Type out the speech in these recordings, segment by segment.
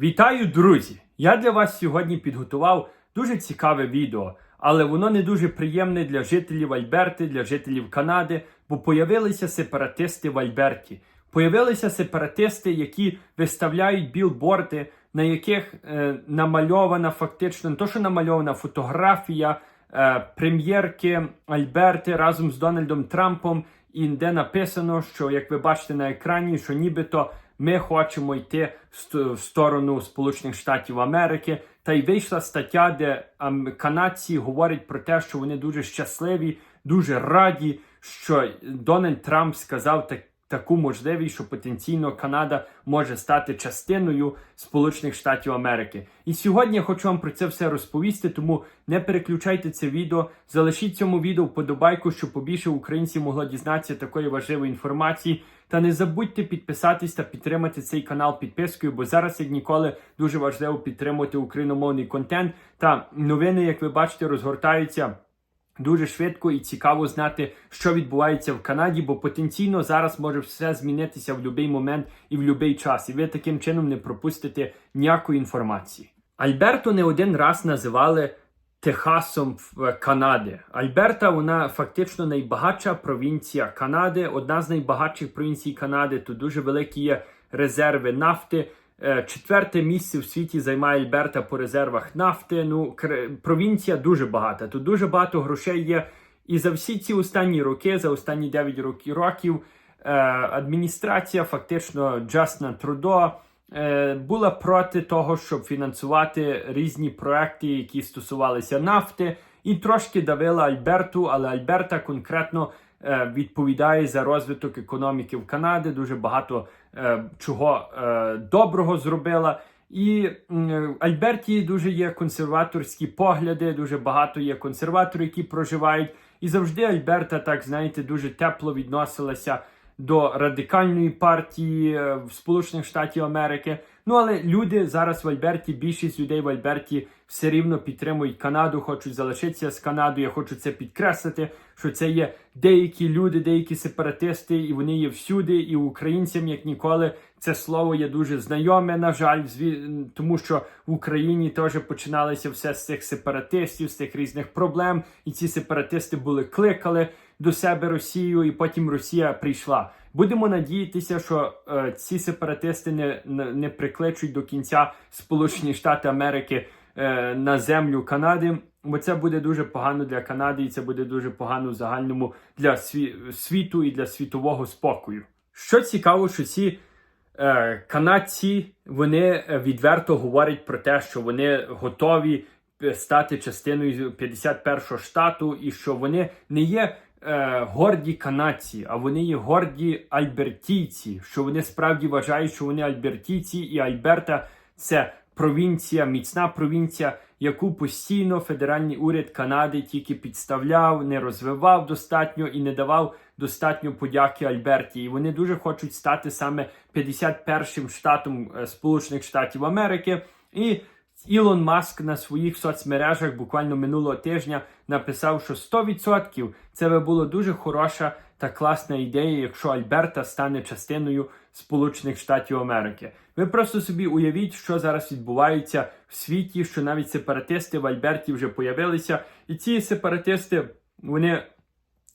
Вітаю, друзі! Я для вас сьогодні підготував дуже цікаве відео, але воно не дуже приємне для жителів Альберти, для жителів Канади, бо появилися сепаратисти в Альберті. Появилися сепаратисти, які виставляють білборди, на яких е, намальована фактично не то, що намальована фотографія е, прем'єрки Альберти разом з Дональдом Трампом, і де написано, що як ви бачите на екрані, що нібито ми хочемо йти в сторону Сполучених Штатів Америки. Та й вийшла стаття, де ам, канадці говорять про те, що вони дуже щасливі, дуже раді, що Дональд Трамп сказав так. Таку можливість, що потенційно Канада може стати частиною Сполучених Штатів Америки. І сьогодні я хочу вам про це все розповісти, тому не переключайте це відео. Залишіть цьому відео вподобайку, щоб побільше українців могло дізнатися такої важливої інформації. Та не забудьте підписатись та підтримати цей канал підпискою, бо зараз, як ніколи, дуже важливо підтримувати україномовний контент. Та новини, як ви бачите, розгортаються. Дуже швидко і цікаво знати, що відбувається в Канаді, бо потенційно зараз може все змінитися в будь-який момент і в будь-який час, і ви таким чином не пропустите ніякої інформації. Альберто не один раз називали Техасом в Канади. Альберта, вона фактично найбагатша провінція Канади, одна з найбагатших провінцій Канади. Тут дуже великі є резерви нафти. Е, Четверте місце в світі займає Альберта по резервах нафти. Ну, провінція дуже багата. Тут дуже багато грошей є. І за всі ці останні роки, за останні 9 роки- років, е, адміністрація, фактично Джасна Трудо, е, була проти того, щоб фінансувати різні проекти, які стосувалися нафти, і трошки давила Альберту, але Альберта конкретно відповідає за розвиток економіки в Канаді. Дуже багато чого е, доброго зробила. І м, Альберті дуже є консерваторські погляди, дуже багато є консерваторів, які проживають. І завжди Альберта, так знаєте, дуже тепло відносилася до радикальної партії е, в Сполучених Штатів Америки. Ну але люди зараз в Альберті, більшість людей в Альберті все рівно підтримують Канаду, хочуть залишитися з Канадою. Я хочу це підкреслити, що це є деякі люди, деякі сепаратисти, і вони є всюди, і українцям, як ніколи, це слово є дуже знайоме, на жаль, зві- тому що в Україні теж починалося все з цих сепаратистів, з цих різних проблем, і ці сепаратисти були кликали до себе Росію, і потім Росія прийшла. Будемо надіятися, що е, ці сепаратисти не, не, прикличуть до кінця Сполучені Штати Америки е, на землю Канади, бо це буде дуже погано для Канади, і це буде дуже погано загальному для сві- світу і для світового спокою. Що цікаво, що ці е, канадці вони е, відверто говорять про те, що вони готові е, стати частиною 51-го штату, і що вони не є е, горді канадці, а вони є горді альбертійці, що вони справді вважають, що вони альбертійці, і Альберта це провінція, міцна провінція, яку постійно федеральний уряд Канади тільки підставляв, не розвивав достатньо і не давав достатньо подяки Альберті. І вони дуже хочуть стати саме 51-м штатом е, Сполучених Штатів Америки. І Ілон Маск на своїх соцмережах буквально минулого тижня написав, що 100% це би було дуже хороша та класна ідея, якщо Альберта стане частиною Сполучених Штатів Америки. Ви просто собі уявіть, що зараз відбувається в світі, що навіть сепаратисти в Альберті вже появилися, і ці сепаратисти вони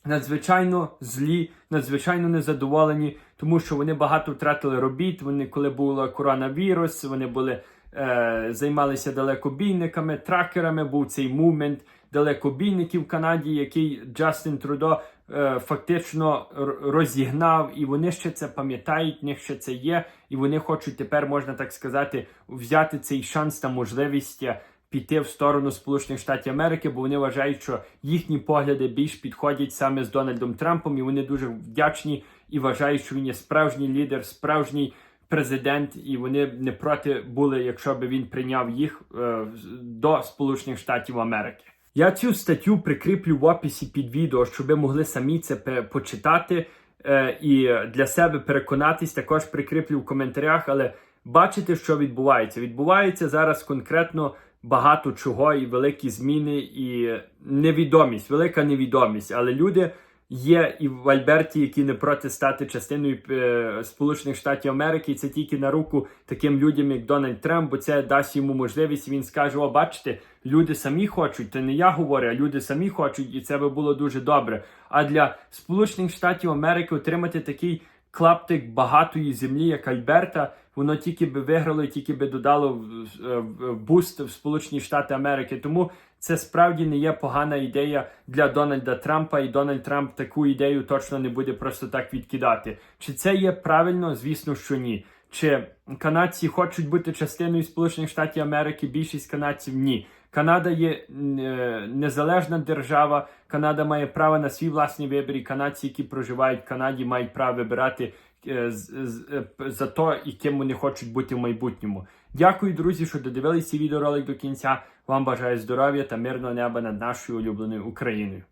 надзвичайно злі, надзвичайно незадоволені, тому що вони багато втратили робіт. Вони, коли був коронавірус, вони були е, займалися далекобійниками, тракерами. Був цей мувмент далекобійників в Канаді, який Джастин Трудо е, фактично розігнав, і вони ще це пам'ятають, в них ще це є, і вони хочуть тепер, можна так сказати, взяти цей шанс та можливість. е, Піти в сторону Сполучених Штатів Америки, бо вони вважають, що їхні погляди більш підходять саме з Дональдом Трампом, і вони дуже вдячні і вважають, що він є справжній лідер, справжній президент, і вони не проти були, якщо б він прийняв їх е, до Сполучених Штатів Америки. Я цю статтю прикріплю в описі під відео, щоб ви могли самі це почитати е, і для себе переконатись. Також прикріплю в коментарях, але бачите, що відбувається. Відбувається зараз конкретно багато чого, і великі зміни, і невідомість, велика невідомість. Але люди Є і в Альберті, які не проти стати частиною е, Сполучених Штатів Америки, і це тільки на руку таким людям, як Дональд Трамп, бо це дасть йому можливість. Він скаже: О, бачите, люди самі хочуть, це не я говорю, а люди самі хочуть, і це би було дуже добре. А для Сполучених Штатів Америки отримати такий клаптик багатої землі, як Альберта, воно тільки би виграло, тільки би додало буст в Сполучені Штати Америки. Тому це справді не є погана ідея для Дональда Трампа, і Дональд Трамп таку ідею точно не буде просто так відкидати. Чи це є правильно? Звісно, що ні. Чи канадці хочуть бути частиною Сполучених Штатів Америки? Більшість канадців ні. Канада є е, незалежна держава. Канада має право на свій власний вибір. І канадці, які проживають в Канаді, мають право вибирати за то, яким вони хочуть бути в майбутньому. Дякую, друзі, що додивилися відеоролик до кінця. Вам бажаю здоров'я та мирного неба над нашою улюбленою Україною.